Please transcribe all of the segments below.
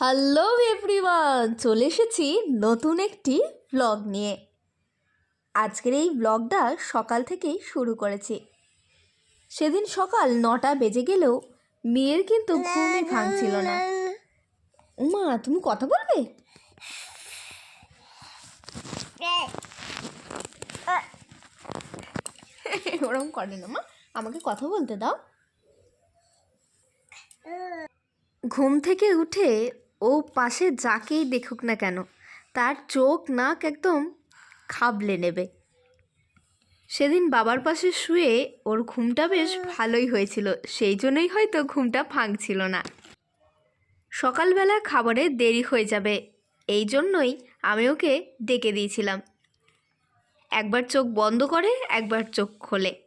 Hello everyone, চলে এসেছি নতুন একটি ব্লগ নিয়ে। আজকের এই ব্লগটা সকাল থেকেই শুরু করেছি। সেদিন সকাল নটা বেজে গেলেও মেয়ের কিন্তু ঘুমই ভাঙছিল না। উমা, তুমি কথা বলবে? ওরকম করে না, মা, আমাকে কথা বলতে দাও। ঘুম থেকে উঠে ও পাশে যাকেই দেখুক না কেন, তার চোখ নাক একদম খাবলে নেবে। সেদিন বাবার পাশে শুয়ে ওর ঘুমটা বেশ ভালোই হয়েছিল, সেই জন্যই হয়তো ঘুমটা ভাঙছিল না। সকালবেলা খাবারে দেরি হয়ে যাবে, এই জন্যই আমি ওকে ডেকে দিয়েছিলাম। একবার চোখ বন্ধ করে, একবার চোখ খোলে।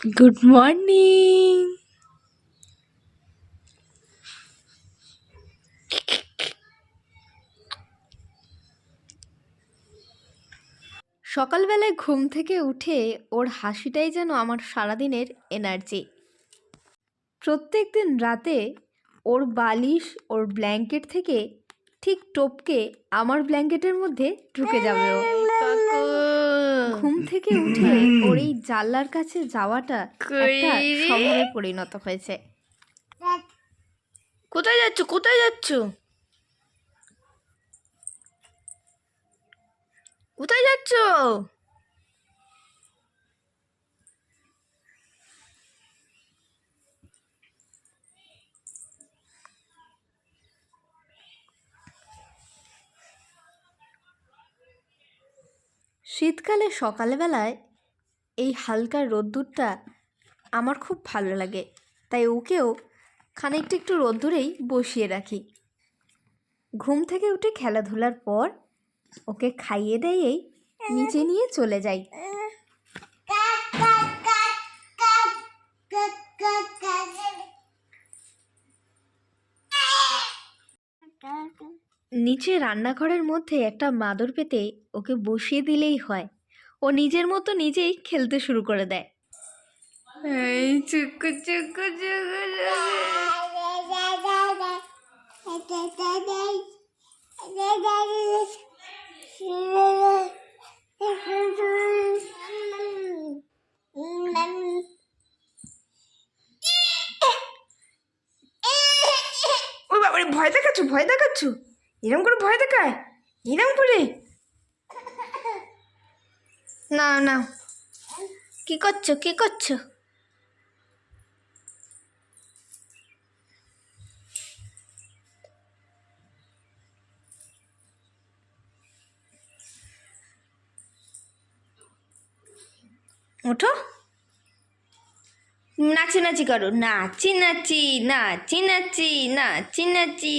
গুড মর্নিং সকালবেলায় ঘুম থেকে উঠে ওর হাসিটাই যেন আমার সারাদিনের এনার্জি। প্রত্যেক দিন রাতে ওর বালিশ ওর ব্ল্যাঙ্কেট থেকে ঠিক টপকে আমার ব্ল্যাঙ্কেটের মধ্যে ঢুকে যাবে ও। ঘুম থেকে উঠে ওর এই জানলার কাছে যাওয়াটা একটা স্বভাবে পরিণত হয়েছে। কোথায় যাচ্ছ? কোথায় যাচ্ছ? কোথায় যাচ্ছ? শীতকালে সকালবেলায় এই হালকা রোদ্দুরটা আমার খুব ভালো লাগে। তাই ওকেও খানিকটা একটু রোদ্দুরেই বসিয়ে রাখি। ঘুম থেকে উঠে খেলাধুলার পর ওকে খাইয়ে দেয়েই নিচে নিয়ে চলে যাই। নিচে রান্নাঘরের মধ্যে একটা মাদুর পেতে ওকে বসিয়ে দিলেই হয়। ও নিজের মতো নিজেই খেলতে শুরু করে দেয়। এই চুকু চুকু চুকু ওই ভয় দেখাচ্ছ ভয় দেখাচ্ছ? এরম করে ভয় দেখায়? এরম করে? না না। কি করছ? কি করছ? ওঠো। নাচি নাচি করো। নাচি নাচি নাচি নাচি নাচি নাচি।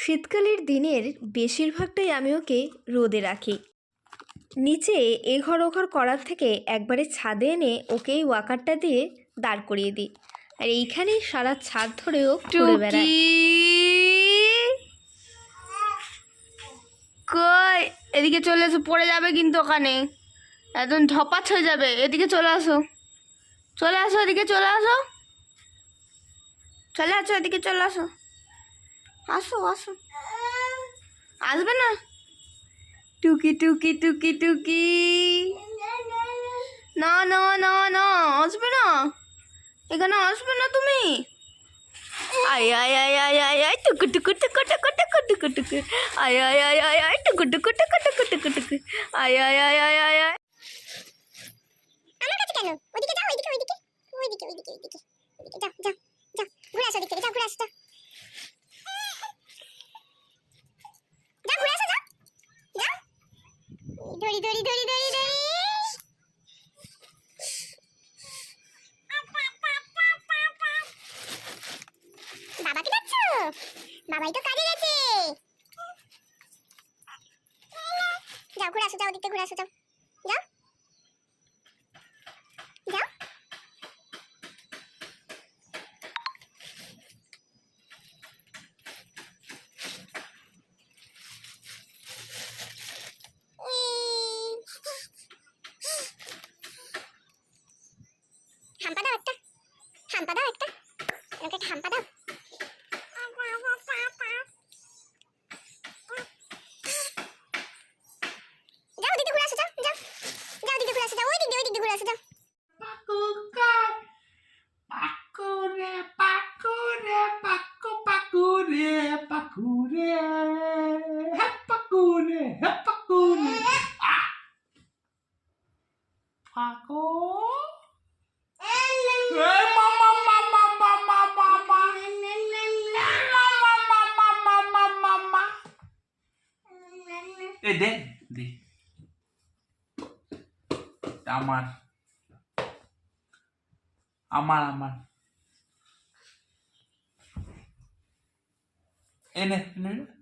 শীতকালের দিনের বেশিরভাগটাই আমি ওকে রোদে রাখি। নিচে এ ঘর ও ঘর করার থেকে একবারে ছাদে এনে ওকে এই ওয়াকারটা দিয়ে দাঁড় করিয়ে দিই। আর এইখানেই সারা ছাদ ধরে ও ঘুরে বেড়ায়। কই? এদিকে চলে এসো পড়ে যাবে কিন্তু ওখানে। একদম ধপাচ হয়ে যাবে। এদিকে চলে আসো। চলে আসো এদিকে চলে আসো। চলে আসো এদিকে চলে আসো। আসো আসো আসবে না টুকি টুকি টুকি টুকি না না না না আসবে না এখানে আসবে না তুমি আয় আয় আয় আয় আয় আয় টুকু টুকু টুকু টুকু টুকু টুকু টুকু আয় আয় আয় আয় আয় টুকু আমার কাছে কেন ওইদিকে যাও ওইদিকে ওইদিকে ওইদিকে ওইদিকে ওইদিকে যাও যাও যাও ঘুরে আসো ওদিক থেকে যাও ঘুরে আসো যাও যাও ঘুরে আসো যাও ধরি ধরি ধরি ধরি ধরি বাবাকে ডাকছো বাবাই তো কাজে গেছে। যাও, ঘুরে আসো, যাও দিকতে ঘুরে আসো, যাও। যাও। হাম্পা দাও একটা। হাম্পা দাও একটা। একটা হাম্পা দাও। Eh, Den. Den. Aman. Aman, aman. Eh, ini, ini.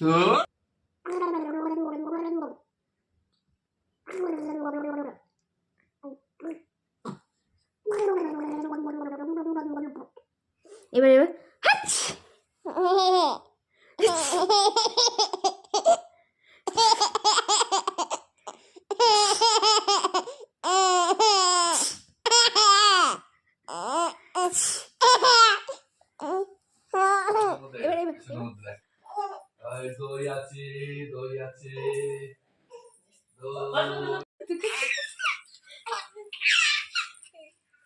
呃？দই আছে দই আছে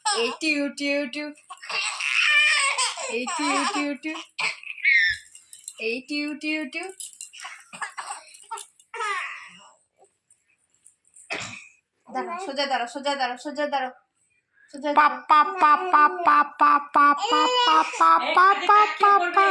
এই টিউ টিউ টিউ এই টিউ টিউ টিউ এই টিউ টিউ টিউ দাঁড়া সোজা দাঁড়া সোজা দাঁড়া সোজা দাঁড়া সোজা পা পা পা পা পা পা পা পা পা পা পা পা